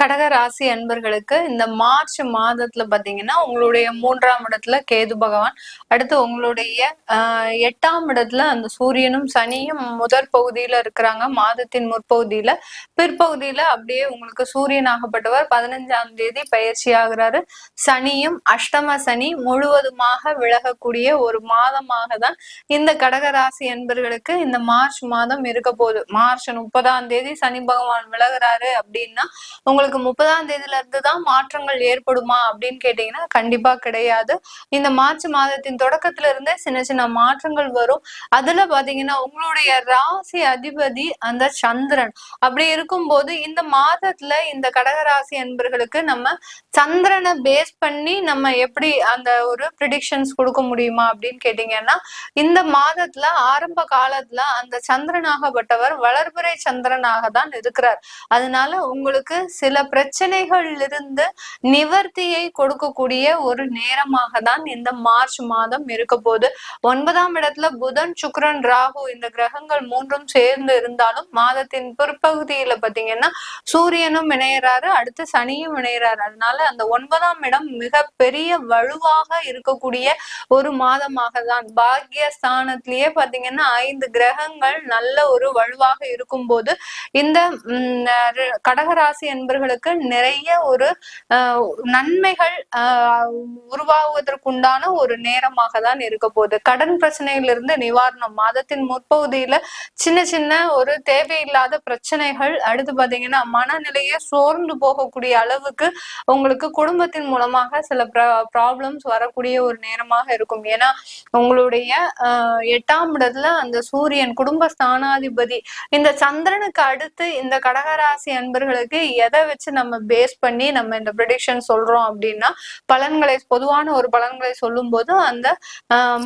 கடக ராசி அன்பர்களுக்கு இந்த மார்ச் மாதத்துல பாத்தீங்கன்னா உங்களுடைய மூன்றாம் இடத்துல கேது பகவான் அடுத்து உங்களுடைய ஆஹ் எட்டாம் இடத்துல அந்த சூரியனும் சனியும் முதற் பகுதியில இருக்கிறாங்க. மாதத்தின் முற்பகுதியில பிற்பகுதியில அப்படியே உங்களுக்கு சூரியன் ஆகப்பட்டவர். பதினஞ்சாம் தேதி பயிற்சி ஆகுறாரு. சனியும் அஷ்டம சனி முழுவதுமாக விலகக்கூடிய ஒரு மாதமாக தான் இந்த கடக ராசி அன்பர்களுக்கு இந்த மார்ச் மாதம் இருக்க போகுது. மார்ச் முப்பதாம் தேதி சனி பகவான் விலகுறாரு அப்படின்னா உங்களுக்கு உங்களுக்கு முப்பதாம் தேதியில இருந்து தான் மாற்றங்கள் ஏற்படுமா அப்படின்னு கேட்டீங்கன்னா கண்டிப்பா கிடையாது. இந்த மார்ச் மாதத்தின் தொடக்கத்துல இருந்தே சின்ன சின்ன மாற்றங்கள் வரும். அதுல பாத்தீங்கன்னா உங்களுடைய ராசி அதிபதி அந்த சந்திரன். அப்படி இருக்கும்போது இந்த மாதத்துல இந்த கடகராசி என்பர்களுக்கு நம்ம சந்திரனை பேஸ் பண்ணி நம்ம எப்படி அந்த ஒரு ப்ரிடிக்ஷன்ஸ் கொடுக்க முடியுமா அப்படின்னு கேட்டீங்கன்னா இந்த மாதத்துல ஆரம்ப காலத்துல அந்த சந்திரனாகப்பட்டவர் வளர்பிறை சந்திரனாக தான் இருக்கிறார். அதனால உங்களுக்கு சில பிரச்சனைகள் இருந்து நிவர்த்தியை கொடுக்கக்கூடிய ஒரு நேரமாக தான் இந்த மார்ச் மாதம் இருக்க போது ஒன்பதாம் இடத்துல புதன் சுக்ரன் ராகு இந்த கிரகங்கள் மூன்றும் சேர்ந்து இருந்தாலும் மாதத்தின் பிற்பகுதியில பாத்தீங்கன்னா சூரியனும் இணையறாரு அடுத்து சனியும் இணையறாரு. அதனால அந்த ஒன்பதாம் இடம் மிக பெரிய வலுவாக இருக்கக்கூடிய ஒரு மாதமாக தான் பாக்கிய ஸ்தானத்திலேயே பாத்தீங்கன்னா ஐந்து கிரகங்கள் நல்ல ஒரு வலுவாக இருக்கும் போது இந்த கடகராசி என்பர்கள் அவங்களுக்கு நிறைய ஒரு நன்மைகள் உருவாகுவதற்குண்டான ஒரு நேரமாக தான் இருக்க போகுது. கடன் பிரச்சனையிலிருந்து நிவாரணம் மாதத்தின் முற்பகுதியில சின்ன சின்ன ஒரு தேவையில்லாத பிரச்சனைகள் அடுத்து பாத்தீங்கன்னா மனநிலையை சோர்ந்து போகக்கூடிய அளவுக்கு உங்களுக்கு குடும்பத்தின் மூலமாக சில ப்ராப்ளம்ஸ் வரக்கூடிய ஒரு நேரமாக இருக்கும். ஏன்னா உங்களுடைய ஆஹ், எட்டாம் இடத்துல அந்த சூரியன் குடும்ப ஸ்தானாதிபதி இந்த சந்திரனுக்கு அடுத்து இந்த கடகராசி அன்பர்களுக்கு எதை வச்சு நம்ம பேஸ் பண்ணி நம்ம இந்த ப்ரிடிக்ஷன் சொல்றோம் அப்படின்னா பலன்களை பொதுவான ஒரு பலன்களை சொல்லும் போது அந்த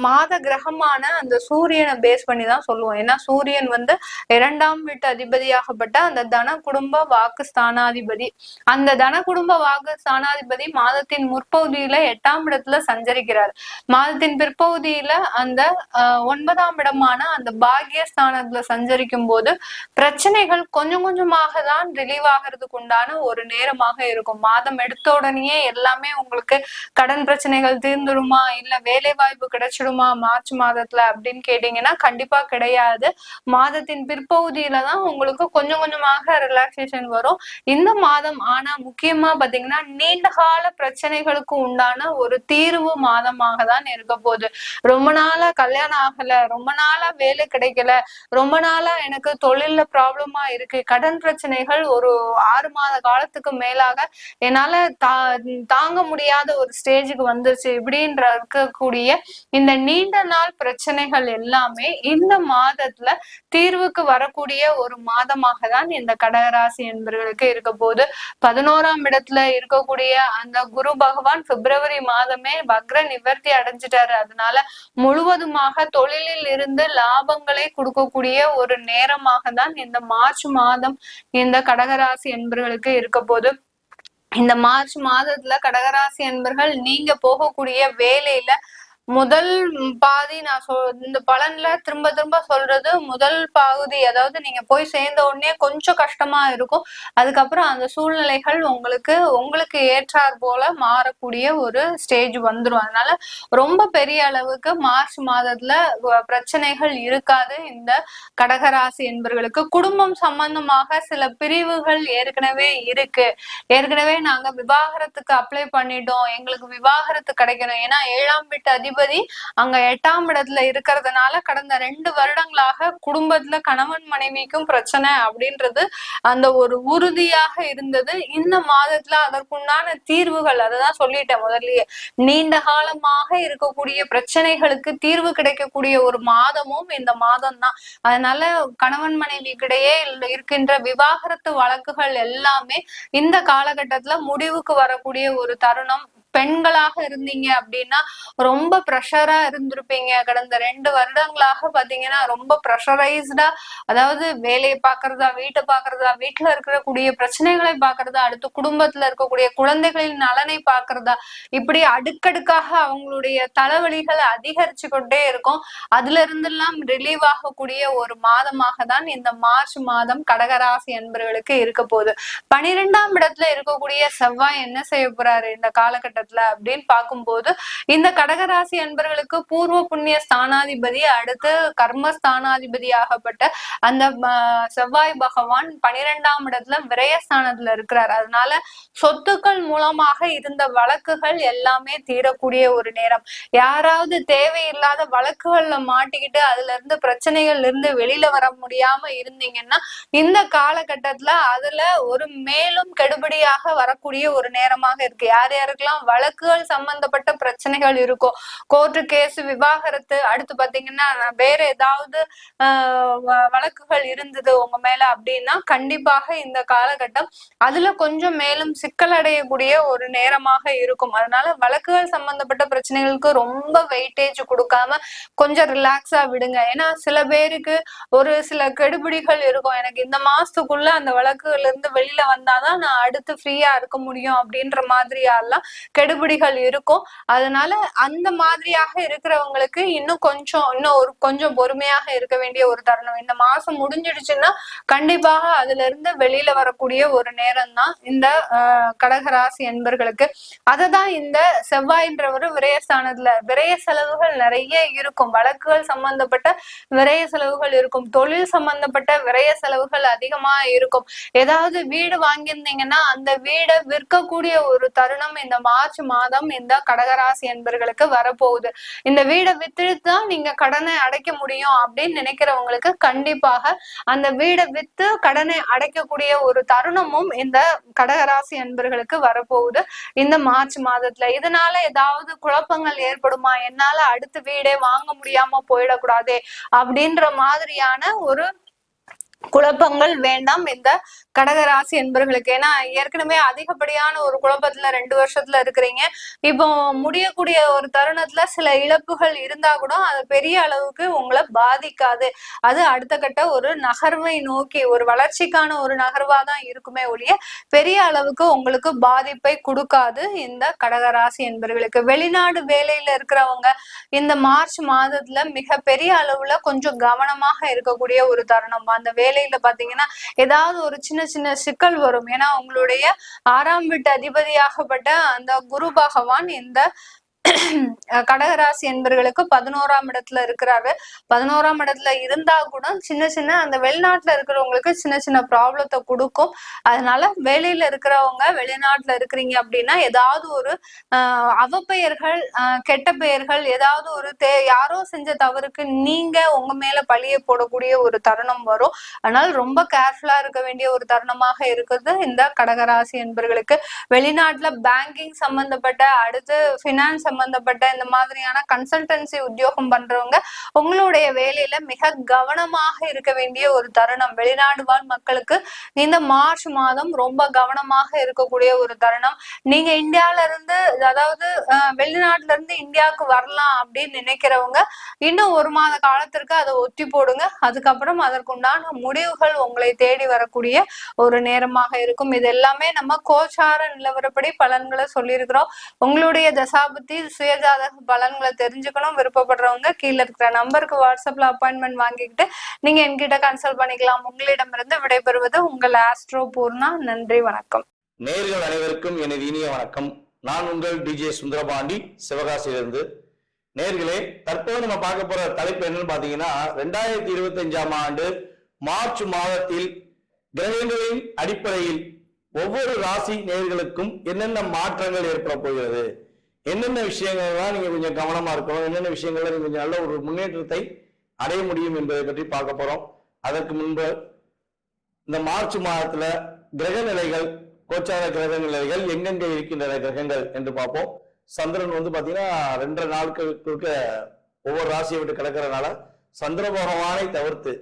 மாத கிரகமான அந்த சூரியனை பேஸ் பண்ணி தான் சொல்லுவோம். ஏன்னா சூரியன் வந்து இரண்டாம் வீட்டு அதிபதியாகப்பட்ட அந்த தன குடும்ப வாக்கு ஸ்தானாதிபதி. அந்த தன குடும்ப வாக்கு ஸ்தானாதிபதி மாதத்தின் முற்பகுதியில எட்டாம் இடத்துல சஞ்சரிக்கிறார். மாதத்தின் பிற்பகுதியில அந்த ஆஹ், ஒன்பதாம் இடமான அந்த பாகிய ஸ்தானத்துல சஞ்சரிக்கும் போது பிரச்சனைகள் கொஞ்சம் கொஞ்சமாக தான் ரிலீவ் ஆகிறதுக்கு உண்டான ஒரு நேரமாக இருக்கும். மாதம் எடுத்த உடனேயே எல்லாமே உங்களுக்கு கடன் பிரச்சனைகள் தீர்ந்துடுமா? இல்ல வேலை வாய்ப்பு கிடைச்சிடுமா மார்ச் மாதத்துல அப்படின்னு கேட்டீங்கன்னா கண்டிப்பா கிடையாது. மாதத்தின் பிற்பகுதியில தான் உங்களுக்கு கொஞ்சம் கொஞ்சமாக ரிலாக்ஸேஷன் வரும். இந்த மாதம் ஆனா முக்கியமா பாத்தீங்கன்னா நீண்ட கால பிரச்சனைகளுக்கு உண்டான ஒரு தீர்வு மாதமாக தான் இருக்க போகுது. ரொம்ப நாளா கல்யாணம் ஆகல ரொம்ப நாளா வேலை கிடைக்கல ரொம்ப நாளா எனக்கு தொழில்ல ப்ராப்ளமா இருக்கு. கடன் பிரச்சனைகள் ஒரு ஆறு மாத காலத்துக்கு மேலாக என்னால தா தாங்க முடியாத ஒரு ஸ்டேஜுக்கு வந்துருச்சு. இப்படின்ற இருக்கக்கூடிய இந்த நீண்ட நாள் பிரச்சனைகள் எல்லாமே இந்த மாதத்துல தீர்வுக்கு வரக்கூடிய ஒரு மாதமாக தான் இந்த கடகராசி என்பவர்களுக்கு இருக்க போது பதினோராம் இடத்துல இருக்கக்கூடிய அந்த குரு பகவான் பிப்ரவரி மாதமே வக்ர நிவர்த்தி அடைஞ்சிட்டாரு. அதனால முழுவதுமாக தொழிலில் இருந்து லாபங்களை கொடுக்கக்கூடிய ஒரு நேரமாக தான் இந்த மார்ச் மாதம் இந்த கடகராசி என்பவர்களுக்கு இருக்க போது இந்த மார்ச் மாதத்துல கடகராசி என்பர்கள் நீங்க போகக்கூடிய வேலையில முதல் பாதி நான் சொல் இந்த பலன்ல திரும்ப திரும்ப சொல்றது முதல் பகுதி அதாவது நீங்க போய் சேர்ந்த உடனே கொஞ்சம் கஷ்டமா இருக்கும். அதுக்கப்புறம் அந்த சூழ்நிலைகள் உங்களுக்கு உங்களுக்கு ஏற்றார் போல மாறக்கூடிய ஒரு ஸ்டேஜ் வந்துரும். அதனால ரொம்ப பெரிய அளவுக்கு மார்ச் மாதத்துல பிரச்சனைகள் இருக்காது இந்த கடகராசி என்பவர்களுக்கு குடும்பம் சம்பந்தமாக சில பிரிவுகள் ஏற்கனவே இருக்கு. ஏற்கனவே நாங்க விவாகரத்துக்கு அப்ளை பண்ணிட்டோம். எங்களுக்கு விவாகரத்து கிடைக்கணும். ஏன்னா ஏழாம் வீட்டு அதிபதி அங்க எட்டாம் இடத்துல இருக்கிறதுனால கடந்த ரெண்டு வருடங்களாக குடும்பத்துல கணவன் மனைவிக்கும் பிரச்சனை அப்படின்றது அந்த ஒரு உறுதியாக இருந்தது. இந்த மாதத்துல அதற்குண்டான தீர்வுகள் அததான் சொல்லிட்டேன் முதல்லயே நீண்ட காலமாக இருக்கக்கூடிய பிரச்சனைகளுக்கு தீர்வு கிடைக்கக்கூடிய ஒரு மாதமும் இந்த மாதம் தான் அதனால கணவன் மனைவிக்கிடையே இருக்கின்ற விவாகரத்து வழக்குகள் எல்லாமே இந்த காலகட்டத்துல முடிவுக்கு வரக்கூடிய ஒரு தருணம். பெண்களாக இருந்தீங்க அப்படின்னா ரொம்ப ப்ரெஷரா இருந்திருப்பீங்க. கடந்த ரெண்டு வருடங்களாக பாத்தீங்கன்னா ரொம்ப ப்ரெஷரைஸ்டா அதாவது வேலையை பாக்குறதா வீட்டை பாக்குறதா வீட்டுல இருக்கக்கூடிய பிரச்சனைகளை பாக்குறதா அடுத்து குடும்பத்துல இருக்கக்கூடிய குழந்தைகளின் நலனை பாக்குறதா இப்படி அடுக்கடுக்காக அவங்களுடைய தலைவலிகள் அதிகரிச்சு கொண்டே இருக்கும். அதுல இருந்தெல்லாம் ரிலீவ் ஆகக்கூடிய ஒரு மாதமாக தான் இந்த மார்ச் மாதம் கடகராசி என்பவர்களுக்கு இருக்க போகுது. பனிரெண்டாம் இடத்துல இருக்கக்கூடிய செவ்வாய் என்ன செய்ய போறாரு? இந்த காலகட்டத்துல அப்படின்னு பார்க்கும்போது இந்த கடகராசி அன்பர்களுக்கு பூர்வ புண்ணிய ஸ்தானாதிபதி அடுத்து கர்ம ஸ்தானாதிபதியாகப்பட்ட அந்த செவ்வாய் பகவான் பனிரெண்டாம் இடத்துல விரயஸ்தானத்துல இருக்கிறார். அதனால சொத்துக்கள் மூலமாக இருந்த வழக்குகள் எல்லாமே தீரக்கூடிய ஒரு நேரம். யாராவது தேவையில்லாத வழக்குகள்ல மாட்டிக்கிட்டு அதுல இருந்து பிரச்சனைகள்ல இருந்து வெளியில வர முடியாம இருந்தீங்கன்னா இந்த காலகட்டத்துல அதுல ஒரு மேலும் கெடுபடியாக வரக்கூடிய ஒரு நேரமாக இருக்கு. யார் யாருக்கெல்லாம் வழக்குகள் சம்பந்தப்பட்ட பிரச்சனைகள் இருக்கும். கோர்ட்டு கேஸ் விவாகரத்து அடுத்து பாத்தீங்கன்னா வேற ஏதாவது ஆஹ் வழக்குகள் இருந்தது உங்க மேல அப்படின்னா கண்டிப்பாக இந்த காலகட்டம் அதுல கொஞ்சம் மேலும் சிக்கலடையக்கூடிய ஒரு நேரமாக இருக்கும். அதனால வழக்குகள் சம்பந்தப்பட்ட பிரச்சனைகளுக்கு ரொம்ப வெயிட்டேஜ் கொடுக்காம கொஞ்சம் ரிலாக்ஸா விடுங்க. ஏன்னா சில பேருக்கு ஒரு சில கெடுபிடிகள் இருக்கும். எனக்கு இந்த மாசத்துக்குள்ள அந்த வழக்குல இருந்து வெளியில வந்தாதான் நான் அடுத்து ஃப்ரீயா இருக்க முடியும் அப்படின்ற மாதிரியாலாம் கெடுபிடிகள் இருக்கும். அதனால அந்த மாதிரியாக இருக்கிறவங்களுக்கு இன்னும் கொஞ்சம் இன்னும் ஒரு கொஞ்சம் பொறுமையாக இருக்க வேண்டிய ஒரு தருணம். இந்த மாசம் முடிஞ்சிடுச்சுன்னா கண்டிப்பாக அதுல இருந்து வெளியில வரக்கூடிய ஒரு நேரம் தான் இந்த கடகராசி என்பர்களுக்கு. அததான் இந்த செவ்வாயின்றவர் விரயஸ்தானத்துல விரய செலவுகள் நிறைய இருக்கும். வழக்குகள் சம்பந்தப்பட்ட விரய செலவுகள் இருக்கும். தொழில் சம்பந்தப்பட்ட விரய செலவுகள் அதிகமா இருக்கும். ஏதாவது வீடு வாங்கியிருந்தீங்கன்னா அந்த வீடை விற்கக்கூடிய ஒரு தருணம் இந்த மார்ச் மாதம் இந்த கடகராசி என்பர்களுக்கு வரப்போகுது. இந்த வீடை வித்துட்டு தான் நீங்க கடனை அடைக்க முடியும் அப்படின்னு நினைக்கிறவங்களுக்கு கண்டிப்பாக அந்த வீடை வித்து கடனை அடைக்கக்கூடிய ஒரு தருணமும் இந்த கடகராசி என்பர்களுக்கு வரப்போகுது. இந்த மார்ச் மாதத்துல இதனால ஏதாவது குழப்பங்கள் ஏற்படுமா? என்னால அடுத்த வீடே வாங்க முடியாம போயிடக்கூடாதே? அப்படின்ற மாதிரியான ஒரு குழப்பங்கள் வேண்டாம் இந்த கடகராசி என்பர்களுக்கு. ஏன்னா ஏற்கனவே அதிகப்படியான ஒரு குழப்பத்துல ரெண்டு வருஷத்துல இருக்கிறீங்க. இப்போ முடியக்கூடிய ஒரு தருணத்துல சில இழப்புகள் இருந்தா கூட அது பெரிய அளவுக்கு உங்களை பாதிக்காது. அது அடுத்த கட்ட ஒரு நகர்வை நோக்கி ஒரு வளர்ச்சிக்கான ஒரு நகர்வா தான் இருக்குமே ஒழிய பெரிய அளவுக்கு உங்களுக்கு பாதிப்பை கொடுக்காது இந்த கடகராசி என்பவர்களுக்கு வெளிநாடு வேலையில இருக்கிறவங்க இந்த மார்ச் மாதத்துல மிக பெரிய அளவுல கொஞ்சம் கவனமாக இருக்கக்கூடிய ஒரு தருணம். அந்த வேலை வேலையில பாத்தீங்கன்னா ஏதாவது ஒரு சின்ன சின்ன சிக்கல் வரும். ஏன்னா உங்களுடைய ஆறாம் வீட்டு அதிபதியாகப்பட்ட அந்த குரு பகவான் இந்த கடகராசி என்பர்களுக்கு பதினோராம் இடத்துல இருக்கிறாரு. பதினோராம் இடத்துல இருந்தா கூட சின்ன சின்ன அந்த வெளிநாட்டுல இருக்கிறவங்களுக்கு சின்ன சின்ன ப்ராப்ளத்தை கொடுக்கும். அதனால வேலையில இருக்கிறவங்க வெளிநாட்டுல இருக்கிறீங்க அப்படின்னா ஏதாவது ஒரு அவப்பெயர்கள் கெட்ட பெயர்கள் ஏதாவது ஒரு தே யாரோ செஞ்ச தவறுக்கு நீங்க உங்க மேல பழிய போடக்கூடிய ஒரு தருணம் வரும். அதனால ரொம்ப கேர்ஃபுல்லா இருக்க வேண்டிய ஒரு தருணமாக இருக்குது இந்த கடகராசி என்பர்களுக்கு. வெளிநாட்டுல பேங்கிங் சம்பந்தப்பட்ட அடுத்து பினான்ஸ் சம்பந்தப்பட்ட இந்த மாதிரியான கன்சல்டன்சி உத்தியோகம் பண்றவங்க உங்களுடைய வேலையில மிக கவனமாக இருக்க வேண்டிய ஒரு தருணம். வெளிநாடு வாழ் மக்களுக்கு இந்த மார்ச் மாதம் ரொம்ப கவனமாக இருக்கக்கூடிய ஒரு தருணம். நீங்க இந்தியால இருந்து அதாவது வெளிநாட்டுல இருந்து இந்தியாவுக்கு வரலாம் அப்படின்னு நினைக்கிறவங்க இன்னும் ஒரு மாத காலத்திற்கு அதை ஒத்தி போடுங்க. அதுக்கப்புறம் அதற்குண்டான முடிவுகள் உங்களை தேடி வரக்கூடிய ஒரு நேரமாக இருக்கும். இது எல்லாமே நம்ம கோச்சார நிலவரப்படி பலன்களை சொல்லியிருக்கிறோம். உங்களுடைய தசாபத்தி சுயஜாதக பலன்களை தெரிஞ்சுக்கணும் விருப்பப்படுறவங்க கீழே இருக்கிற நம்பருக்கு வாட்ஸ்அப்ல அப்பாயின்மெண்ட் வாங்கிக்கிட்டு நீங்க என்கிட்ட கன்சல்ட் பண்ணிக்கலாம். உங்களிடமிருந்து விடைபெறுவது உங்கள் ஆஸ்ட்ரோ பூர்ணா. நன்றி வணக்கம். நேர்கள் அனைவருக்கும் எனது இனிய வணக்கம். நான் உங்கள் டிஜே சுந்தரபாண்டி சிவகாசியிலிருந்து. நேர்களே தற்போது நம்ம பார்க்க போற தலைப்பு என்னன்னு பாத்தீங்கன்னா ரெண்டாயிரத்தி இருபத்தி அஞ்சாம் ஆண்டு மார்ச் மாதத்தில் கிரகங்களின் அடிப்படையில் ஒவ்வொரு ராசி நேர்களுக்கும் என்னென்ன மாற்றங்கள் ஏற்பட போகிறது? என்னென்ன விஷயங்கள்லாம் நீங்க கொஞ்சம் கவனமா இருக்கணும் என்னென்ன விஷயங்கள்ல நீங்க கொஞ்சம் நல்ல ஒரு முன்னேற்றத்தை அடைய முடியும் என்பதை பற்றி பார்க்க போறோம். அதற்கு முன்பு இந்த மார்ச் மாதத்துல கிரக நிலைகள் கோச்சார கிரக நிலைகள் எங்கெங்க இருக்கின்றன கிரகங்கள் என்று பார்ப்போம். சந்திரன் வந்து பாத்தீங்கன்னா ரெண்டரை நாட்களுக்கு ஒவ்வொரு ராசியை விட்டு கிடக்கிறதுனால சந்திர பகவானை தவிர்த்து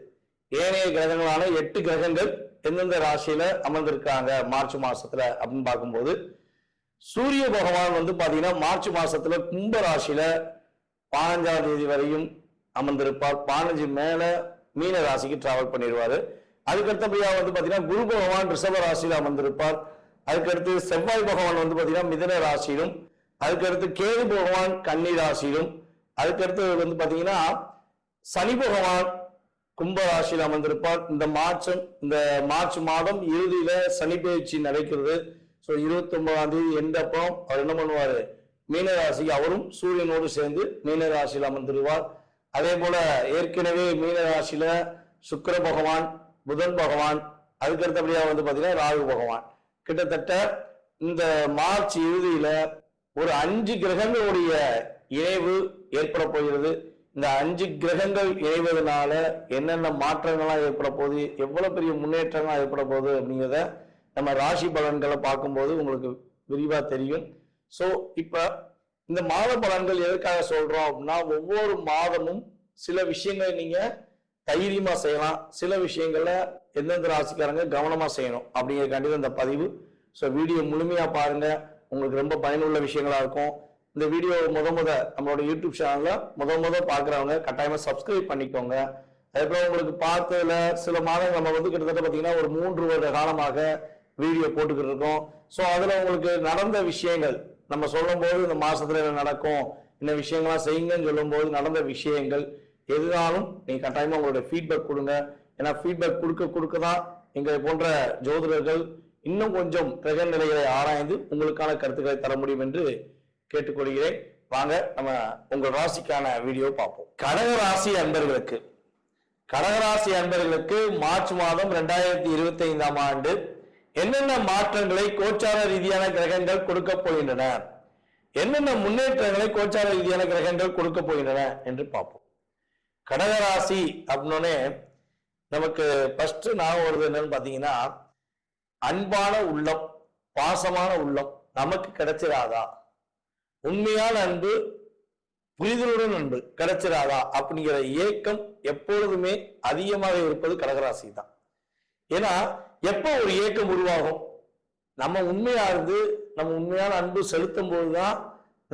ஏனைய கிரகங்களான எட்டு கிரகங்கள் எந்தெந்த ராசியில அமர்ந்திருக்காங்க மார்ச் மாசத்துல அப்படின்னு பார்க்கும்போது சூரிய பகவான் வந்து பார்த்தீங்கன்னா மார்ச் மாசத்துல கும்ப ராசியில பதினஞ்சாம் தேதி வரையும் அமர்ந்திருப்பார். பதினஞ்சு மேல மீன ராசிக்கு டிராவல் பண்ணிடுவாரு. அதுக்கடுத்தபடியா வந்து பாத்தீங்கன்னா குரு பகவான் ரிஷப ராசியில அமர்ந்திருப்பார். அதுக்கடுத்து செவ்வாய் பகவான் வந்து பாத்தீங்கன்னா மிதன ராசியிலும் அதுக்கடுத்து கேது பகவான் கன்னி ராசியிலும் அதுக்கடுத்து வந்து பாத்தீங்கன்னா சனி பகவான் கும்ப ராசியில் அமர்ந்திருப்பார். இந்த மார்ச்சம் இந்த மார்ச் மாதம் இறுதியில சனி பயிற்சி நடக்கிறது. ஸோ இருபத்தி ஒன்பதாம் தேதி எந்த அவர் என்ன பண்ணுவார்? மீன அவரும் சூரியனோடு சேர்ந்து மீனராசியில் ராசியில் அதே போல ஏற்கனவே மீனராசியில சுக்கர பகவான் புதன் பகவான் அதுக்கடுத்தபடியா வந்து பார்த்தீங்கன்னா ராகு பகவான். கிட்டத்தட்ட இந்த மார்ச் இறுதியில ஒரு அஞ்சு கிரகங்களுடைய இணைவு ஏற்பட போகிறது. இந்த அஞ்சு கிரகங்கள் இணைவதனால என்னென்ன மாற்றங்கள்லாம் ஏற்பட போகுது? எவ்வளவு பெரிய முன்னேற்றங்கள்லாம் ஏற்பட போகுது அப்படிங்கிறத நம்ம ராசி பலன்களை பார்க்கும்போது உங்களுக்கு விரிவாக தெரியும். ஸோ இப்போ இந்த மாத பலன்கள் எதற்காக சொல்கிறோம் அப்படின்னா ஒவ்வொரு மாதமும் சில விஷயங்களை நீங்கள் தைரியமாக செய்யலாம். சில விஷயங்களை எந்தெந்த ராசிக்காரங்க கவனமாக செய்யணும் அப்படிங்கிறக்காண்டி தான் இந்த பதிவு. ஸோ வீடியோ முழுமையாக பாருங்கள் உங்களுக்கு ரொம்ப பயனுள்ள விஷயங்களாக இருக்கும். இந்த வீடியோ முத முத நம்மளோட யூடியூப் சேனலில் முத முத பார்க்குறவங்க கட்டாயமாக சப்ஸ்கிரைப் பண்ணிக்கோங்க. அதுக்கப்புறம் உங்களுக்கு பார்த்ததுல சில மாதங்கள் நம்ம வந்து கிட்டத்தட்ட பார்த்தீங்கன்னா ஒரு மூன்று வருட காலமாக வீடியோ போட்டுக்கிட்டு இருக்கோம் ஸோ அதில் உங்களுக்கு நடந்த விஷயங்கள் நம்ம சொல்லும் போது இந்த மாசத்துல என்ன நடக்கும் இந்த விஷயங்கள்லாம் செய்யுங்கன்னு சொல்லும்போது நடந்த விஷயங்கள் எதுனாலும் நீங்கள் கட்டாயமா உங்களுடைய ஃபீட்பேக் கொடுங்க. ஏன்னா ஃபீட்பேக் கொடுக்க கொடுக்க தான் எங்களை போன்ற ஜோதிடர்கள் இன்னும் கொஞ்சம் கிரக நிலைகளை ஆராய்ந்து உங்களுக்கான கருத்துக்களை தர முடியும் என்று கேட்டுக்கொள்கிறேன். வாங்க நம்ம உங்கள் ராசிக்கான வீடியோ பார்ப்போம். கடகராசி அன்பர்களுக்கு. கடகராசி அன்பர்களுக்கு மார்ச் மாதம் ரெண்டாயிரத்தி இருபத்தி ஐந்தாம் ஆண்டு என்னென்ன மாற்றங்களை கோச்சார ரீதியான கிரகங்கள் கொடுக்க போகின்றன? என்னென்ன முன்னேற்றங்களை கோச்சார ரீதியான கிரகங்கள் கொடுக்க போகின்றன என்று பார்ப்போம். கடகராசி அப்படின்னோடனே நமக்கு ஃபர்ஸ்ட் நான் வருது என்னன்னு பார்த்தீங்கன்னா அன்பான உள்ளம் பாசமான உள்ளம் நமக்கு கிடைச்சிடாதா உண்மையான அன்பு புரிதலுடன் அன்பு கிடைச்சிடாதா அப்படிங்கிற ஏக்கம் எப்பொழுதுமே அதிகமாக இருப்பது கடகராசி தான். ஏன்னா எப்போ ஒரு ஏக்கம் உருவாகும்? நம்ம உண்மையா இருந்து நம்ம உண்மையான அன்பு செலுத்தும் போதுதான்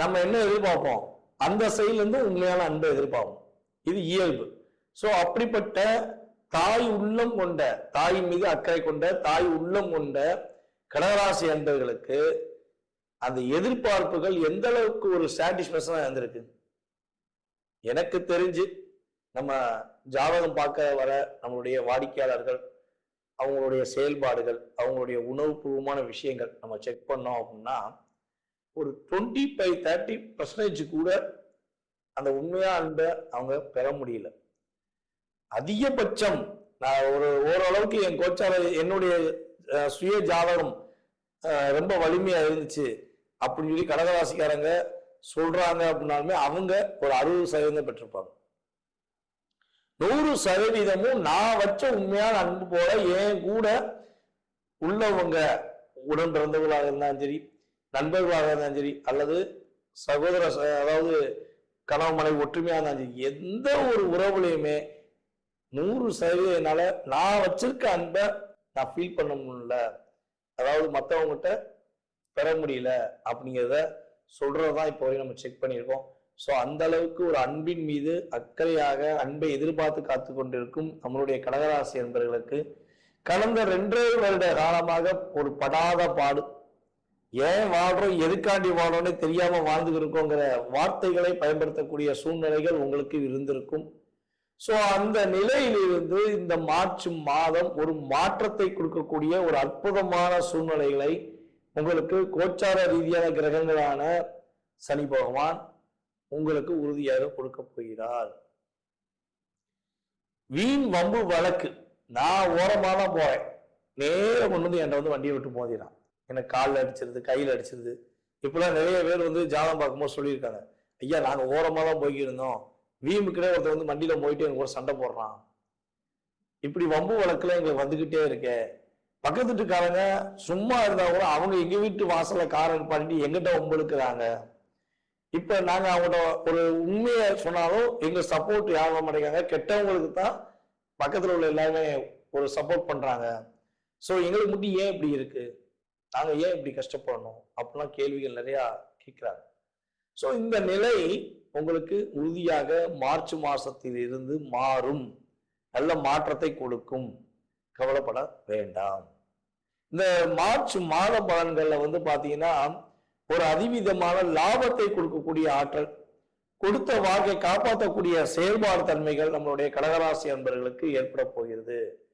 நம்ம என்ன எதிர்பார்ப்போம்? அந்த சைட்ல இருந்து உண்மையான அன்பை எதிர்பார்ப்போம். இது இயல்பு. ஸோ அப்படிப்பட்ட தாய் உள்ளம் கொண்ட தாயின் மீது அக்கறை கொண்ட தாய் உள்ளம் கொண்ட கடகராசி அன்பர்களுக்கு அந்த எதிர்பார்ப்புகள் எந்த அளவுக்கு ஒரு சாட்டிஸ்பேஷனா இருந்திருக்கு? எனக்கு தெரிஞ்சு நம்ம ஜாதகம் பார்க்க வர நம்மளுடைய வாடிக்கையாளர்கள் அவங்களுடைய செயல்பாடுகள் அவங்களுடைய உணவுபூர்வமான விஷயங்கள் நம்ம செக் பண்ணோம் அப்படின்னா ஒரு டுவெண்ட்டி ஃபைவ் தேர்ட்டி பர்சன்டேஜ் கூட அந்த உண்மையா அன்பை அவங்க பெற முடியல. அதிகபட்சம் நான் ஒரு ஓரளவுக்கு என் கோச்சார என்னுடைய சுய ஜாதகம் ரொம்ப வலிமையா இருந்துச்சு அப்படின்னு சொல்லி கடகராசிக்காரங்க சொல்றாங்க அப்படின்னாலுமே அவங்க ஒரு அறுபது சதவீதம் பெற்றிருப்பாங்க. நூறு சதவீதமும் நான் வச்ச உண்மையான அன்பு போல என் கூட உள்ளவங்க உடன் பிறந்தவர்களாக இருந்தாலும் சரி நண்பர்களாக இருந்தாலும் சரி அல்லது சகோதர ச- அதாவது கணவன் மனைவி ஒற்றுமையாக இருந்தாலும் சரி எந்த ஒரு உறவுலையுமே நூறு சதவீதம் என்னால் நான் வச்சிருக்க அன்பை நான் ஃபீல் பண்ண முடியல. அதாவது மற்றவங்ககிட்ட பெற முடியல அப்படிங்கிறத சொல்றதுதான் இப்போ வரையும் நம்ம செக் பண்ணியிருக்கோம். ஸோ அந்த அளவுக்கு ஒரு அன்பின் மீது அக்கறையாக அன்பை எதிர்பார்த்து காத்து கொண்டிருக்கும் நம்மளுடைய கடகராசி என்பர்களுக்கு கடந்த ரெண்டே வருட காலமாக ஒரு படாத பாடு. ஏன் வாழ்றோம் எதுக்காண்டி வாழ்றோம்னு தெரியாம வாழ்ந்து இருக்கோங்கிற வார்த்தைகளை பயன்படுத்தக்கூடிய சூழ்நிலைகள் உங்களுக்கு இருந்திருக்கும். ஸோ அந்த நிலையிலிருந்து இந்த மார்ச் மாதம் ஒரு மாற்றத்தை கொடுக்கக்கூடிய ஒரு அற்புதமான சூழ்நிலைகளை உங்களுக்கு கோச்சார ரீதியான கிரகங்களான சனி பகவான் உங்களுக்கு உறுதியாக கொடுக்க போகிறார். வீண் வம்பு வழக்கு. நான் ஓரமாக தான் போறேன். நேரம் கொண்டு வந்து என்னை வந்து வண்டியை விட்டு போதிடான் எனக்கு காலில் அடிச்சிருது கையில் அடிச்சிருது. இப்பெல்லாம் நிறைய பேர் வந்து ஜாதகம் பார்க்கும்போது சொல்லியிருக்காங்க. ஐயா நாங்கள் ஓரமாக தான் போய்க்கிருந்தோம். வீம்புக்கிட்டே ஒருத்தர் வந்து வண்டியில் போயிட்டு எங்க கூட சண்டை போடுறான். இப்படி வம்பு வழக்கில் எங்களுக்கு வந்துக்கிட்டே இருக்கே. பக்கத்து வீட்டுக்காரங்க சும்மா இருந்தா கூட அவங்க எங்க வீட்டு வாசல்ல காரை பண்ணிட்டு எங்கிட்ட வம்பு எடுக்கிறாங்க. இப்ப நாங்க அவங்களோட ஒரு உண்மையை சொன்னாலும் எங்க சப்போர்ட் யாரும் வர கெட்டவங்களுக்கு தான் பக்கத்துல உள்ள எல்லாருமே ஒரு சப்போர்ட் பண்றாங்க. சோ எங்களுக்கு மட்டும் ஏன் இப்படி இருக்கு? நாங்க ஏன் இப்படி கஷ்டப்படணும்? அப்படிலாம் கேள்விகள் நிறைய கேட்கிறாங்க. ஸோ இந்த நிலை உங்களுக்கு உறுதியாக மார்ச் மாசத்தில் இருந்து மாறும். நல்ல மாற்றத்தை கொடுக்கும். கவலைப்பட வேண்டாம். இந்த மார்ச் மாத பலன்கள்ல வந்து பாத்தீங்கன்னா ஒரு அதிவிதமான லாபத்தை கொடுக்கக்கூடிய ஆற்றல் கொடுத்த வாக்கை காப்பாற்றக்கூடிய செயல்பாடு தன்மைகள் நம்மளுடைய கடகராசி அன்பர்களுக்கு ஏற்பட போகிறது.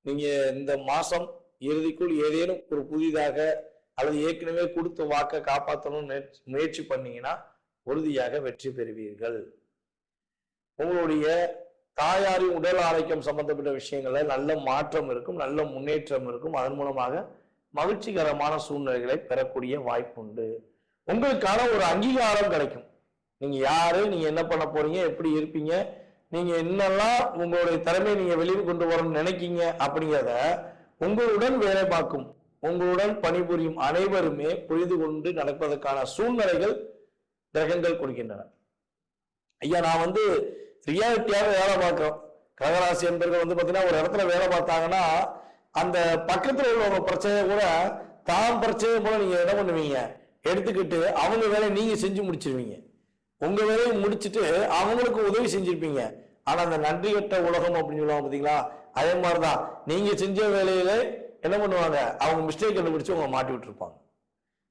நீங்க இந்த மாசம் இறுதிக்குள் ஏதேனும் ஒரு புதிதாக அல்லது ஏற்கனவே கொடுத்த வாக்கை காப்பாற்றணும்னு முயற்சி- முயற்சி பண்ணீங்கன்னா உறுதியாக வெற்றி பெறுவீர்கள். உங்களுடைய தாயாரின் உடல் ஆரோக்கியம் சம்பந்தப்பட்ட விஷயங்கள்ல நல்ல மாற்றம் இருக்கும் நல்ல முன்னேற்றம் இருக்கும். அதன் மூலமாக மகிழ்ச்சிகரமான சூழ்நிலைகளை பெறக்கூடிய வாய்ப்பு உண்டு உங்களுக்கான ஒரு அங்கீகாரம் கிடைக்கும். நீங்க யாரு? நீங்க என்ன பண்ண போறீங்க? எப்படி இருப்பீங்க? நீங்க என்னெல்லாம் உங்களுடைய திறமையை நீங்க வெளியே கொண்டு வரணும்னு நினைக்கீங்க? அப்படிங்கிறத உங்களுடன் வேலை பார்க்கும் உங்களுடன் பணிபுரியும் அனைவருமே புரிந்து கொண்டு நடப்பதற்கான சூழ்நிலைகள் கிரகங்கள் கொடுக்கின்றன. ஐயா நான் வந்து ரியாலிட்டியாக வேலை பார்க்கிறோம். கடகராசி என்பர்கள் வந்து பார்த்தீங்கன்னா ஒரு இடத்துல வேலை பார்த்தாங்கன்னா அந்த பக்கத்தில் உள்ளவங்க பிரச்சனையை கூட தான் பிரச்சனையை போல நீங்கள் என்ன பண்ணுவீங்க? எடுத்துக்கிட்டு அவங்க வேலையை நீங்கள் செஞ்சு முடிச்சிருவீங்க. உங்கள் வேலையை முடிச்சுட்டு அவங்களுக்கு உதவி செஞ்சுருப்பீங்க. ஆனால் அந்த நன்றி கட்ட உலகம் அப்படின்னு சொல்லுவாங்க பார்த்தீங்களா அதே மாதிரி தான் நீங்கள் செஞ்ச வேலையில என்ன பண்ணுவாங்க? அவங்க மிஸ்டேக் கண்டுபிடிச்சு அவங்க மாட்டி விட்டுருப்பாங்க.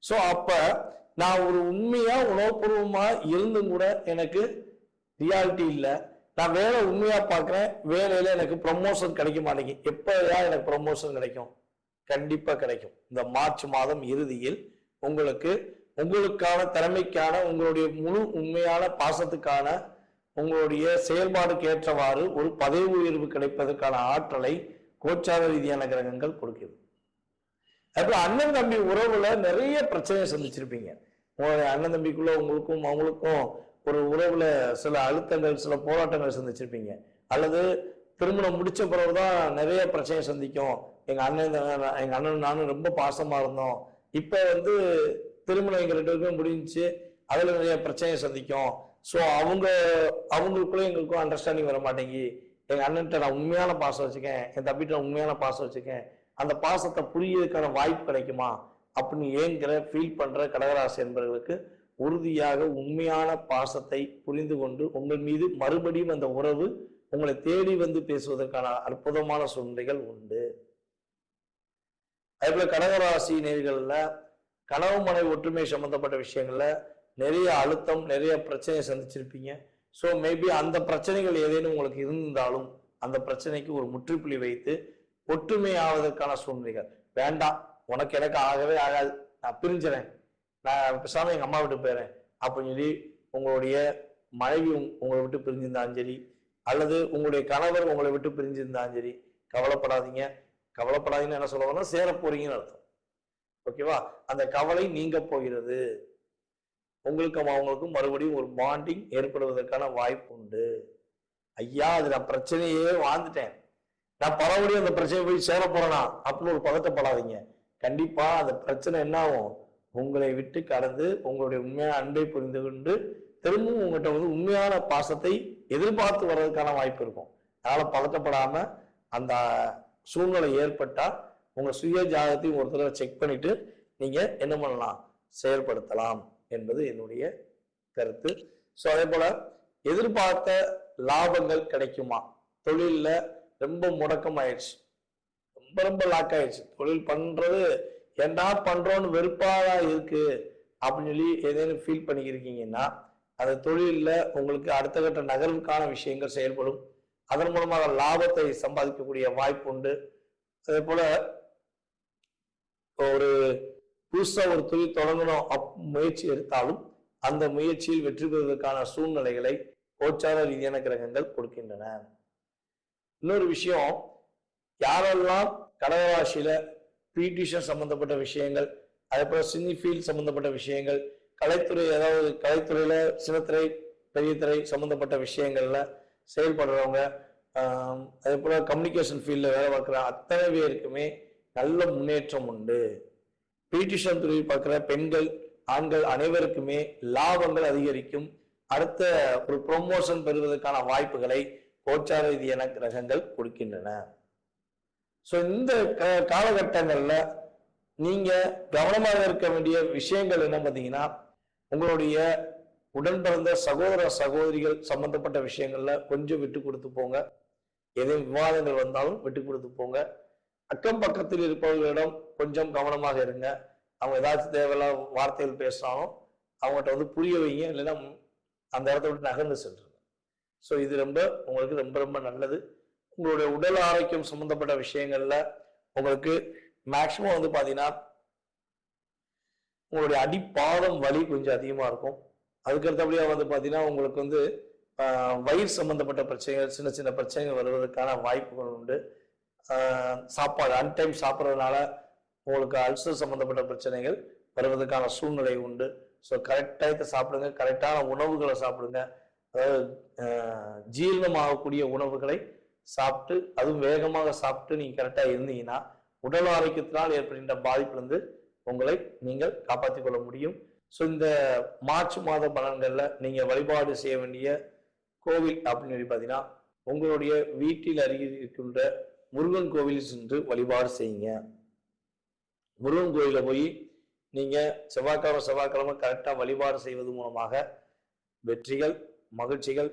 ஸோ அப்போ நான் ஒரு உண்மையாக உணவுபூர்வமாக இருந்தும் கூட எனக்கு ரியாலிட்டி இல்லை. நான் வேலை உண்மையாக பார்க்குறேன் வேலையில் எனக்கு ப்ரமோஷன் கிடைக்க மாட்டேங்குது. எப்பயா எனக்கு ப்ரமோஷன் கிடைக்கும்? கண்டிப்பாக கிடைக்கும். இந்த மார்ச் மாதம் இறுதியில் உங்களுக்கு உங்களுக்கான திறமைக்கான உங்களுடைய முழு உண்மையான பாசத்துக்கான உங்களுடைய செயல்பாடுக்கு ஏற்றவாறு ஒரு பதவி உயர்வு கிடைப்பதற்கான ஆற்றலை கோச்சார ரீதியான கிரகங்கள் கொடுக்கிறது. அப்புறம் அண்ணன் தம்பி உறவுல நிறைய பிரச்சனையை சந்திச்சிருப்பீங்க. உங்களுடைய அண்ணன் தம்பிக்குள்ள உங்களுக்கும் அவங்களுக்கும் ஒரு உறவுல சில அழுத்தங்கள் சில போராட்டங்கள் சந்திச்சிருப்பீங்க. அல்லது திருமணம் முடிச்ச பிறகுதான் நிறைய பிரச்சனை சந்திக்கும். எங்க அண்ணன் எங்கள் எங்க அண்ணன் நானும் ரொம்ப பாசமா இருந்தோம். இப்ப வந்து திருமணம் எங்க ரெண்டு பேருக்கும் முடிஞ்சு அதுல நிறைய பிரச்சனையை சந்திக்கும். ஸோ அவங்க அவங்களுக்குள்ள எங்களுக்கும் அண்டர்ஸ்டாண்டிங் வர மாட்டேங்கி எங்க அண்ணன்ட்ட நான் உண்மையான பாசம் வச்சுக்கேன் என் தம்பிட்ட உண்மையான பாசம் வச்சுக்கேன் அந்த பாசத்தை புரியதுக்கான வாய்ப்பு கிடைக்குமா? அப்படின்னு ஏங்கிற ஃபீல் பண்ற கடகராசி என்பவர்களுக்கு உறுதியாக உண்மையான பாசத்தை புரிந்து கொண்டு உங்கள் மீது மறுபடியும் அந்த உறவு உங்களை தேடி வந்து பேசுவதற்கான அற்புதமான சூழ்நிலைகள் உண்டு. அதே போல கடகராசி நேர்களில் கனவு மனை ஒற்றுமை சம்பந்தப்பட்ட விஷயங்கள்ல நிறைய அழுத்தம் நிறைய பிரச்சனையை சந்திச்சிருப்பீங்க. ஸோ மேபி அந்த பிரச்சனைகள் ஏதேனும் உங்களுக்கு இருந்தாலும் அந்த பிரச்சனைக்கு ஒரு முற்றுப்புள்ளி வைத்து ஒற்றுமை ஆவதற்கான சூழ்நிலைகள். வேண்டாம் உனக்கு எனக்கு ஆகவே ஆகாது. நான் பிரிஞ்சுறேன். நான் பேசாமல் எங்கள் அம்மா விட்டு போயிறேன். அப்படின்னு சொல்லி உங்களுடைய மனைவி உங்- உங்களை விட்டு பிரிஞ்சிருந்தாலும் சரி அல்லது உங்களுடைய கணவர் உங்களை விட்டு பிரிஞ்சிருந்தாலும் சரி கவலைப்படாதீங்க. கவலைப்படாதீங்கன்னு என்ன சொல்லுவாங்கன்னா சேர போறீங்கன்னு அர்த்தம். ஓகேவா அந்த கவலை நீங்க போகிறது. உங்களுக்கும் அவங்களுக்கும் மறுபடியும் ஒரு பாண்டிங் ஏற்படுவதற்கான வாய்ப்பு உண்டு. ஐயா அது நான் பிரச்சனையே வாழ்ந்துட்டேன். நான் பலபடியும் அந்த பிரச்சனை போய் சேர போறேனா? அப்படின்னு ஒரு பதட்டப்படாதீங்க. கண்டிப்பா அந்த பிரச்சனை என்ன ஆகும்? உங்களை விட்டு கடந்து உங்களுடைய உண்மையான அன்பை புரிந்து கொண்டு திரும்பவும் உங்கள்கிட்ட வந்து உண்மையான பாசத்தை எதிர்பார்த்து வர்றதுக்கான வாய்ப்பு இருக்கும். அதனால் பதட்டப்படாம அந்த சூழ்நிலை ஏற்பட்டால் உங்கள் சுய ஜாதகத்தையும் ஒரு தடவை செக் பண்ணிட்டு நீங்கள் என்ன பண்ணலாம்? செயல்படுத்தலாம் என்பது என்னுடைய கருத்து. ஸோ அதே போல் எதிர்பார்த்த லாபங்கள் கிடைக்குமா? தொழிலில் ரொம்ப முடக்கம் ஆயிடுச்சு ரொம்ப ரொம்ப லாக் ஆயிடுச்சு. தொழில் பண்ணுறது ஏன்டா பண்றோம்னு வெறுப்பாதா இருக்கு அப்படின்னு சொல்லி ஏதேனும் ஃபீல் பண்ணிக்கிருக்கீங்கன்னா அந்த தொழிலில் உங்களுக்கு அடுத்த கட்ட நகர்வுக்கான விஷயங்கள் செயல்படும். அதன் மூலமாக லாபத்தை சம்பாதிக்கக்கூடிய வாய்ப்பு உண்டு. அதே போல ஒரு புதுசாக ஒரு தொழில் தொடங்கணும் அப் முயற்சி எடுத்தாலும் அந்த முயற்சியில் வெற்றி பெறுவதற்கான சூழ்நிலைகளை கோச்சார ரீதியான கிரகங்கள் கொடுக்கின்றன. இன்னொரு விஷயம் யாரெல்லாம் கடகராசியில பியூட்டிஷன் சம்மந்தப்பட்ட விஷயங்கள் அதே போல் சினி ஃபீல்ட் சம்மந்தப்பட்ட விஷயங்கள் கலைத்துறை அதாவது கலைத்துறையில் சின்னத்திரை பெரிய திரை சம்மந்தப்பட்ட விஷயங்களில் செயல்படுறவங்க அதே போல் கம்யூனிகேஷன் ஃபீல்டில் வேலை பார்க்குற அத்தனை பேருக்குமே நல்ல முன்னேற்றம் உண்டு. பியூட்டிஷன் துறையில் பார்க்குற பெண்கள் ஆண்கள் அனைவருக்குமே லாபங்கள் அதிகரிக்கும். அடுத்த ஒரு ப்ரொமோஷன் பெறுவதற்கான வாய்ப்புகளை கோச்சார ரீதியான கிரகங்கள் கொடுக்கின்றன. ஸோ இந்த க- நீங்கள் கவனமாக இருக்க வேண்டிய விஷயங்கள் என்ன பார்த்தீங்கன்னா உங்களுடைய உடன் பிறந்த சகோதர சகோதரிகள் சம்பந்தப்பட்ட விஷயங்கள்ல கொஞ்சம் விட்டு கொடுத்து போங்க. எதையும் விவாதங்கள் வந்தாலும் விட்டு கொடுத்து போங்க. அக்கம் பக்கத்தில் இருப்பவர்களிடம் கொஞ்சம் கவனமாக இருங்க. அவங்க ஏதாச்சும் தேவையில்லாத வார்த்தைகள் பேசினாலும் அவங்ககிட்ட வந்து புரிய வைங்க. இல்லைன்னா அந்த இடத்த விட்டு நகர்ந்து சென்றுங்க ஸோ இது ரொம்ப உங்களுக்கு ரொம்ப ரொம்ப நல்லது. உங்களுடைய உடல் ஆரோக்கியம் சம்பந்தப்பட்ட விஷயங்கள்ல உங்களுக்கு மேக்சிமம் வந்து பார்த்தீங்கன்னா உங்களுடைய அடிப்பாதம் வலி கொஞ்சம் அதிகமாக இருக்கும். அதுக்கு அடுத்தபடியாக வந்து பார்த்தீங்கன்னா உங்களுக்கு வந்து வயிறு சம்பந்தப்பட்ட பிரச்சனைகள் சின்ன சின்ன பிரச்சனைகள் வருவதற்கான வாய்ப்புகள் உண்டு. சாப்பாடு அன்டைம் சாப்பிட்றதுனால உங்களுக்கு அல்சர் சம்பந்தப்பட்ட பிரச்சனைகள் வருவதற்கான சூழ்நிலை உண்டு. ஸோ கரெக்ட் சாப்பிடுங்க கரெக்டான உணவுகளை சாப்பிடுங்க. அதாவது ஜீரணமாகக்கூடிய உணவுகளை சாப்பிட்டு அதுவும் வேகமாக சாப்பிட்டு நீங்கள் கரெக்டாக இருந்தீங்கன்னா உடல் ஆரோக்கியத்தினால் ஏற்படுகின்ற பாதிப்பிலிருந்து உங்களை நீங்கள் காப்பாற்றிக் கொள்ள முடியும். ஸோ இந்த மார்ச் மாத பலன்களில் நீங்கள் வழிபாடு செய்ய வேண்டிய கோவில் அப்படின்னு சொல்லி பார்த்தீங்கன்னா உங்களுடைய வீட்டில் அருகில் இருக்கின்ற முருகன் கோவில் சென்று வழிபாடு செய்யுங்க. முருகன் கோயிலில் போய் நீங்கள் செவ்வாய்க்கிழமை செவ்வாய்க்கிழமை கரெக்டாக வழிபாடு செய்வது மூலமாக வெற்றிகள் மகிழ்ச்சிகள்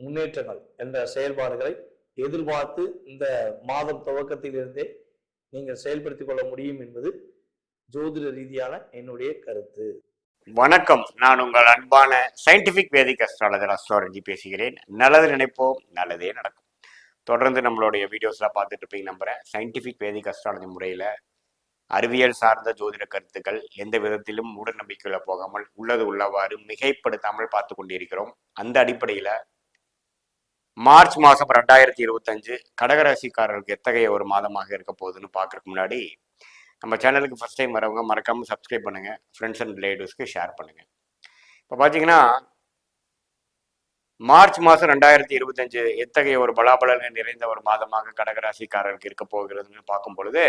முன்னேற்றங்கள் என்ற செயல்பாடுகளை எதிர்பார்த்து இந்த மாதம் துவக்கத்திலிருந்தே நீங்கள் செயல்படுத்திக் கொள்ள முடியும் என்பது ஜோதிட ரீதியான என்னுடைய கருத்து. வணக்கம். நான் உங்கள் அன்பான சயின்டிபிக் வேதிக் அஸ்ட்ராலஜர் அஸ்ட்ராலஜி பேசுகிறேன். நல்லது நினைப்போம் நல்லதே நடக்கும். தொடர்ந்து நம்மளுடைய வீடியோஸ்லாம் பார்த்துட்டு இருப்பீங்க நம்புறேன். சயின்டிபிக் வேதிக் அஸ்ட்ராலஜி முறையில் அறிவியல் சார்ந்த ஜோதிட கருத்துக்கள் எந்த விதத்திலும் மூட நம்பிக்கையில் போகாமல் உள்ளது உள்ளவாறு மிகைப்படுத்தாமல் பார்த்து கொண்டிருக்கிறோம். அந்த அடிப்படையில் மார்ச் மாதம் ரெண்டாயிரத்தி இருபத்தஞ்சு கடகராசிக்காரர்களுக்கு எத்தகைய ஒரு மாதமாக இருக்க போகுதுன்னு பார்க்கறதுக்கு முன்னாடி நம்ம சேனலுக்கு ஃபர்ஸ்ட் டைம் வரவங்க மறக்காம சப்ஸ்கிரைப் பண்ணுங்க. ஃப்ரெண்ட்ஸ் அண்ட் ரிலேட்டிவ்ஸ்க்கு ஷேர் பண்ணுங்கள் இப்போ பார்த்தீங்கன்னா மார்ச் மாதம் ரெண்டாயிரத்தி இருபத்தஞ்சு எத்தகைய ஒரு பலாபலங்கள் நிறைந்த ஒரு மாதமாக கடகராசிக்காரருக்கு இருக்க போகிறதுன்னு பார்க்கும் பொழுது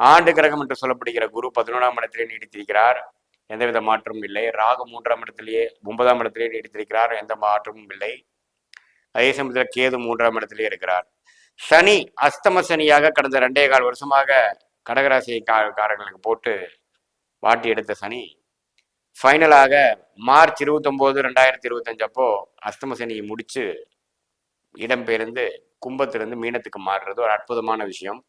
ஆண்டு கிரகம் என்று சொல்லப்படுகிற குரு பதினொன்றாம் இடத்திலே நீடித்திருக்கிறார். எந்தவித மாற்றமும் இல்லை. ராகு மூன்றாம் இடத்திலேயே ஒன்பதாம் இடத்திலேயே நீடித்திருக்கிறார். எந்த மாற்றமும் இல்லை. அதே சமயத்தில் கேது மூன்றாம் இடத்திலே இருக்கிறார். சனி அஸ்தம சனியாக கடந்த ரெண்டே கால் வருஷமாக கடகராசி காரங்களுக்கு போட்டு வாட்டி எடுத்த சனி ஃபைனலாக மார்ச் இருபத்தொம்போது ரெண்டாயிரத்தி இருபத்தஞ்சு அப்போ அஸ்தம சனியை முடித்து இடம்பெயர்ந்து கும்பத்திலிருந்து மீனத்துக்கு மாறுறது ஒரு அற்புதமான விஷயம்.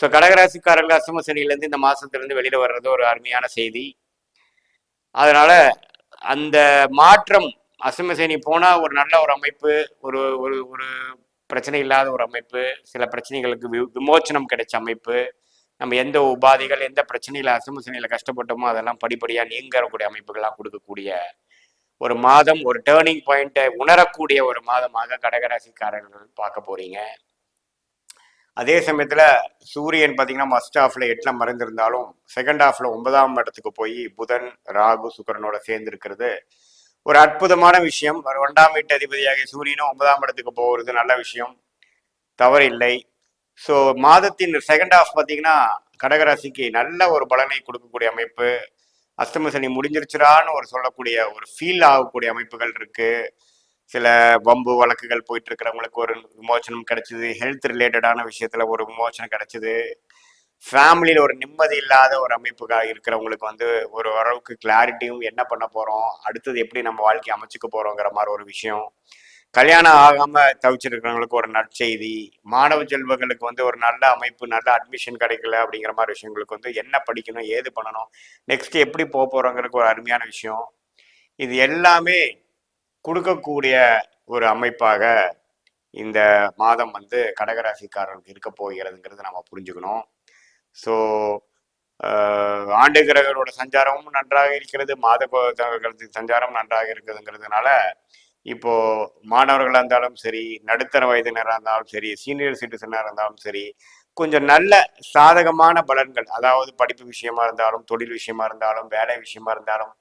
ஸோ கடகராசிக்காரர்கள் அஸ்தம சனியிலேருந்து இந்த மாதத்துலேருந்து வெளியில வர்றது ஒரு அருமையான செய்தி. அதனால் அந்த மாற்றம் அசுமசேனி சனி போனா ஒரு நல்ல ஒரு அமைப்பு ஒரு ஒரு ஒரு பிரச்சனை இல்லாத ஒரு அமைப்பு சில பிரச்சனைகளுக்கு வி- விமோச்சனம் கிடைச்ச அமைப்பு நம்ம எந்த உபாதைகள் எந்த பிரச்சனையில அசும கஷ்டப்பட்டோமோ அதெல்லாம் படிப்படியாக நீங்கக்கூடிய அமைப்புகளாக கொடுக்கக்கூடிய ஒரு மாதம் ஒரு டேர்னிங் பாயிண்ட்டை உணரக்கூடிய ஒரு மாதமாக கடகராசிக்காரர்கள் பார்க்க போறீங்க. அதே சமயத்துல சூரியன் பார்த்தீங்கன்னா ஃபர்ஸ்ட் ஹாஃப்ல எட்டில் மறைந்திருந்தாலும் செகண்ட் ஹாஃப்ல ஒன்பதாம் இடத்துக்கு போய் புதன் ராகு சுக்கரனோட சேர்ந்து இருக்கிறது ஒரு அற்புதமான விஷயம். ஒரு ஒன்றாம் வீட்டு அதிபதியாகிய சூரியனும் ஒன்பதாம் இடத்துக்கு போகிறது நல்ல விஷயம். தவறில்லை. ஸோ மாதத்தின் செகண்ட் ஹாஃப் பார்த்தீங்கன்னா கடகராசிக்கு நல்ல ஒரு பலனை கொடுக்கக்கூடிய அமைப்பு. அஸ்தம சனி முடிஞ்சிருச்சுடான்னு ஒரு சொல்லக்கூடிய ஒரு ஃபீல் ஆகக்கூடிய அமைப்புகள் இருக்கு. சில வம்பு வழக்குகள் போயிட்டு இருக்கிறவங்களுக்கு ஒரு விமோச்சனம் கிடைச்சது. ஹெல்த் ரிலேட்டடான விஷயத்துல ஒரு விமோச்சனம் கிடைச்சது. ஃபேமிலியில் ஒரு நிம்மதி இல்லாத ஒரு அமைப்புக்காக இருக்கிறவங்களுக்கு வந்து ஒரு ஓரளவுக்கு கிளாரிட்டியும் என்ன பண்ண போகிறோம் அடுத்தது எப்படி நம்ம வாழ்க்கையை அமைச்சுக்க போகிறோங்கிற மாதிரி ஒரு விஷயம். கல்யாணம் ஆகாமல் தவிச்சிருக்கிறவங்களுக்கு ஒரு நற்செய்தி மாணவ செல்வங்களுக்கு வந்து ஒரு நல்ல அமைப்பு நல்ல அட்மிஷன் கிடைக்கல அப்படிங்கிற மாதிரி விஷயங்களுக்கு வந்து என்ன படிக்கணும் ஏது பண்ணணும் நெக்ஸ்ட் எப்படி போக போகிறோங்கிறதுக்கு ஒரு அருமையான விஷயம். இது எல்லாமே கொடுக்கக்கூடிய ஒரு அமைப்பாக இந்த மாதம் வந்து கடகராசிக்காரர்களுக்கு இருக்க போகிறதுங்கிறது நம்ம புரிஞ்சுக்கணும். ஸோ uh, ஆண்டு கிரகரோட சஞ்சாரமும் நன்றாக இருக்கிறது மாத கிரகத்துக்கு சஞ்சாரம் நன்றாக இருக்குதுங்கிறதுனால இப்போ மாணவர்களாக இருந்தாலும் சரி நடுத்தர வயதினராக இருந்தாலும் சரி சீனியர் சிட்டிசனாக இருந்தாலும் சரி கொஞ்சம் நல்ல சாதகமான பலன்கள் அதாவது படிப்பு விஷயமா இருந்தாலும் தொழில் விஷயமா இருந்தாலும் வேலை விஷயமா இருந்தாலும்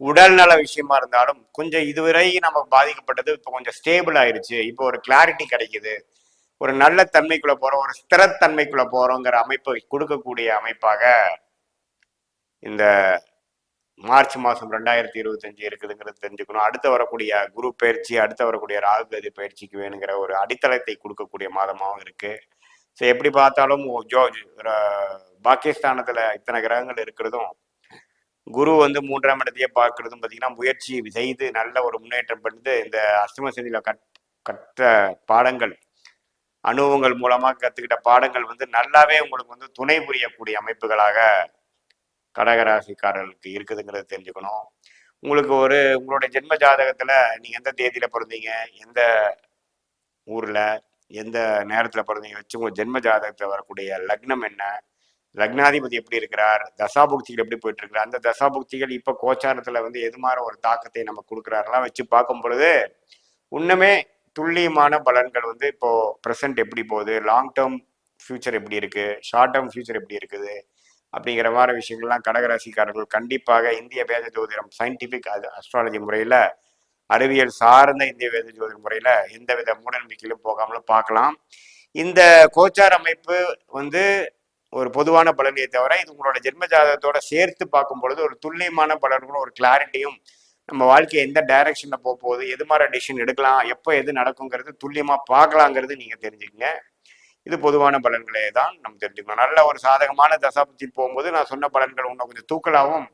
உடல்நல விஷயமா இருந்தாலும் கொஞ்சம் இதுவரை நம்ம பாதிக்கப்பட்டது இப்போ கொஞ்சம் ஸ்டேபிள் ஆயிருச்சு. இப்போ ஒரு கிளாரிட்டி கிடைக்குது. ஒரு நல்ல தன்மைக்குள்ள போறோம் ஒரு ஸ்திரத்தன்மைக்குள்ள போறோங்கிற அமைப்பை கொடுக்கக்கூடிய அமைப்பாக இந்த மார்ச் மாதம் ரெண்டாயிரத்தி இருபத்தஞ்சு இருக்குதுங்கிறது தெரிஞ்சுக்கணும். அடுத்து வரக்கூடிய குரு பயிற்சி அடுத்து வரக்கூடிய ராகுகதி பயிற்சிக்கு வேணுங்கிற ஒரு அடித்தளத்தை கொடுக்கக்கூடிய மாதமாகவும் இருக்கு. ஸோ எப்படி பார்த்தாலும் ஜோ பாகிஸ்தானத்தில் இத்தனை கிரகங்கள் இருக்கிறதும் குரு வந்து மூன்றாம் இடத்தையே பார்க்கறதும் பார்த்தீங்கன்னா முயற்சி செய்து நல்ல ஒரு முன்னேற்றம் பண்ணி இந்த அஷ்டம சதியில கட் கற்ற பாடங்கள் அனுபவங்கள் மூலமாக கற்றுக்கிட்ட பாடங்கள் வந்து நல்லாவே உங்களுக்கு வந்து துணை புரியக்கூடிய அமைப்புகளாக கடகராசிக்காரர்களுக்கு இருக்குதுங்கிறத தெரிஞ்சுக்கணும். உங்களுக்கு ஒரு உங்களுடைய ஜென்ம ஜாதகத்தில் நீங்கள் எந்த தேதியில் பிறந்தீங்க? எந்த ஊரில்? எந்த நேரத்தில் பிறந்தீங்க? வச்சு உங்கள் ஜென்ம ஜாதகத்தில் வரக்கூடிய லக்னம் என்ன? லக்னாதிபதி எப்படி இருக்கிறார்? தசாபுக்திகள் எப்படி போயிட்டு இருக்கிறார் அந்த தசாபுக்திகள் இப்போ கோச்சாரத்தில் வந்து எது மாதிரி ஒரு தாக்கத்தை நம்ம கொடுக்குறாரெல்லாம் வச்சு பார்க்கும் பொழுது இன்னுமே துல்லியமான பலன்கள் வந்து இப்போ ப்ரெசன்ட் எப்படி போகுது? லாங் டேர்ம் ஃபியூச்சர் எப்படி இருக்கு? ஷார்ட் டேர்ம் ஃபியூச்சர் எப்படி இருக்குது? அப்படிங்கிற மாதிரி விஷயங்கள்லாம் கடகராசிக்காரர்கள் கண்டிப்பாக இந்திய வேத ஜோதிடம் சயின்டிபிக் அஸ்ட்ராலஜி முறையில அறிவியல் சார்ந்த இந்திய வேத ஜோதிட முறையில எந்தவித மூடநம்பிக்கையிலும் போகாமலும் பார்க்கலாம். இந்த கோச்சார் அமைப்பு வந்து ஒரு பொதுவான பலனையே தவிர இது உங்களோட ஜென்ம ஜாதகத்தோட சேர்த்து பார்க்கும் பொழுது ஒரு துல்லியமான பலன்களும் ஒரு கிளாரிட்டியும் நம்ம வாழ்க்கை எந்த டைரக்ஷன்ல போக போகுது எது மாதிரி டிசிஷன் எடுக்கலாம் எப்போ எது நடக்குங்கிறது துல்லியமா பார்க்கலாங்கிறது நீங்க தெரிஞ்சுக்கங்க. இது பொதுவான பலன்களே தான் நம்ம தெரிஞ்சுக்கணும். நல்ல ஒரு சாதகமான தசாபுத்தியில் போகும்போது நான் சொன்ன பலன்கள் இன்னும் கொஞ்சம் தூக்கலாகவும்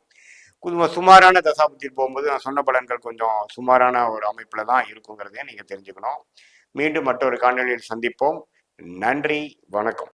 கொஞ்சம் சுமாரான தசாபுத்தியில் போகும்போது நான் சொன்ன பலன்கள் கொஞ்சம் சுமாரான ஒரு அமைப்பில் தான் இருக்குங்கிறதையும் நீங்கள் தெரிஞ்சுக்கணும். மீண்டும் மற்றொரு காணொலியில் சந்திப்போம். நன்றி வணக்கம்.